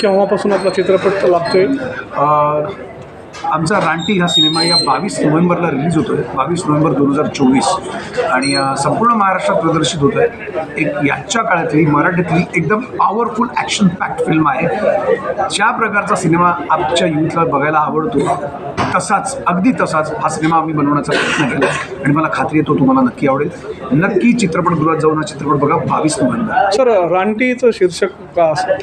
केव्हापासून आपला चित्रपट लागतोय? आमचा रानटी हा सिनेमा या बावीस नोव्हेंबरला रिलीज होतो आहे बावीस नोव्हेंबर दोन हजार चोवीस. आणि संपूर्ण महाराष्ट्रात प्रदर्शित होतं आहे एक याच्या काळातली मराठीतली एकदम पॉवरफुल ॲक्शन पॅक्ट फिल्म आहे. ज्या प्रकारचा सिनेमा आमच्या युथला बघायला आवडतो तसाच अगदी तसाच हा सिनेमा आम्ही बनवण्याचा प्रयत्न केला. आणि मला खात्री आहे तो तुम्हाला नक्की आवडेल. नक्की चित्रपटगृहात जाऊन हा चित्रपट बघा बावीस नोव्हेंबर. सर रानटीचं शीर्षक का असं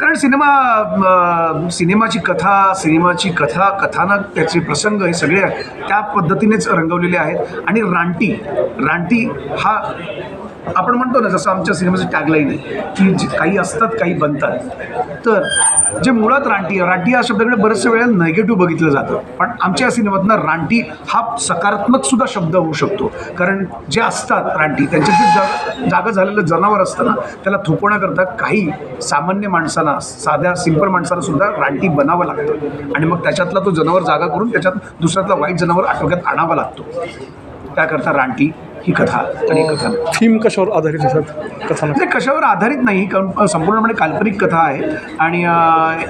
कारण सिनेमा सिनेमाची कथा सिनेमाची कथा कथानक त्याचे प्रसंग हे सगळे त्या पद्धतीनेच रंगवलेले आहेत. आणि रानटी रानटी हा आपण म्हणतो ना जसं आमच्या सिनेमाची टॅगलाईन आहे की जे काही असतात काही बनतात. तर जे मुळात रानटी रानटी या शब्दाकडे बऱ्याचशा वेळेला नेगेटिव्ह बघितलं जातं. पण आमच्या सिनेमातनं रानटी हा सकारात्मक सुद्धा शब्द होऊ शकतो. कारण जे असतात रानटी त्यांच्या जे जा जागा झालेलं जनावर असतं ना त्याला थोपवण्याकरता काही सामान्य माणसांना साध्या सिंपल माणसाला सुद्धा रानटी बनावं लागतं. आणि मग त्याच्यातला तो जनावर जागा करून त्याच्यात दुसऱ्यातला वाईट जनावर आटोक्यात आणावा लागतो. त्याकरता रानटी ही कथा आणि ही. कथा थीम कशावर आधारित आहे सर? कथानक ते कशावर आधारित नाही कारण संपूर्णपणे काल्पनिक कथा आहे. आणि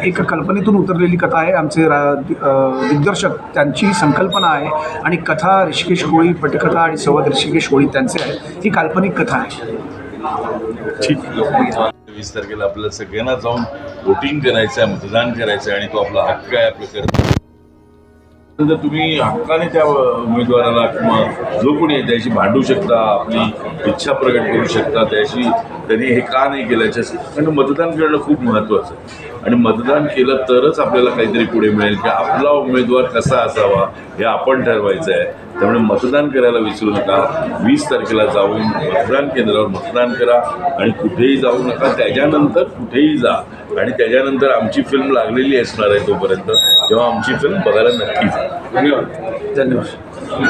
एक कल्पनेतून उतरलेली कथा आहे. आमचे रा दिग्दर्शक त्यांची संकल्पना आहे. आणि कथा ऋषिकेश कोळी पटकथा आणि संवाद ऋषिकेश कोळी त्यांचे आहे. ही काल्पनिक कथा आहे. वीस तारखेला आपल्याला सगळ्यांना जाऊन वोटिंग करायचं आहे मतदान करायचं आहे आणि तो आपला हक्क आहे आपलं कर्तव्य जर तुम्ही हक्काने त्या उमेदवाराला किंवा जो कोणी आहे त्याशी भांडू शकता आपली इच्छा प्रकट करू शकता त्याशी त्यांनी हे का नाही केलं याच्या कारण मतदान करणं खूप महत्त्वाचं आहे. आणि मतदान केलं तरच आपल्याला काहीतरी पुढे मिळेल की आपला उमेदवार कसा असावा हे आपण ठरवायचं आहे. त्यामुळे मतदान करायला विसरू नका. वीस तारखेला जाऊन मतदान केंद्रावर मतदान करा आणि कुठेही जाऊ नका. त्याच्यानंतर कुठेही जा. आणि त्याच्यानंतर आमची फिल्म लागलेली असणार आहे तोपर्यंत. तेव्हा आमची फिल्म बघायला नक्की जा. धन्यवाद. धन्यवाद.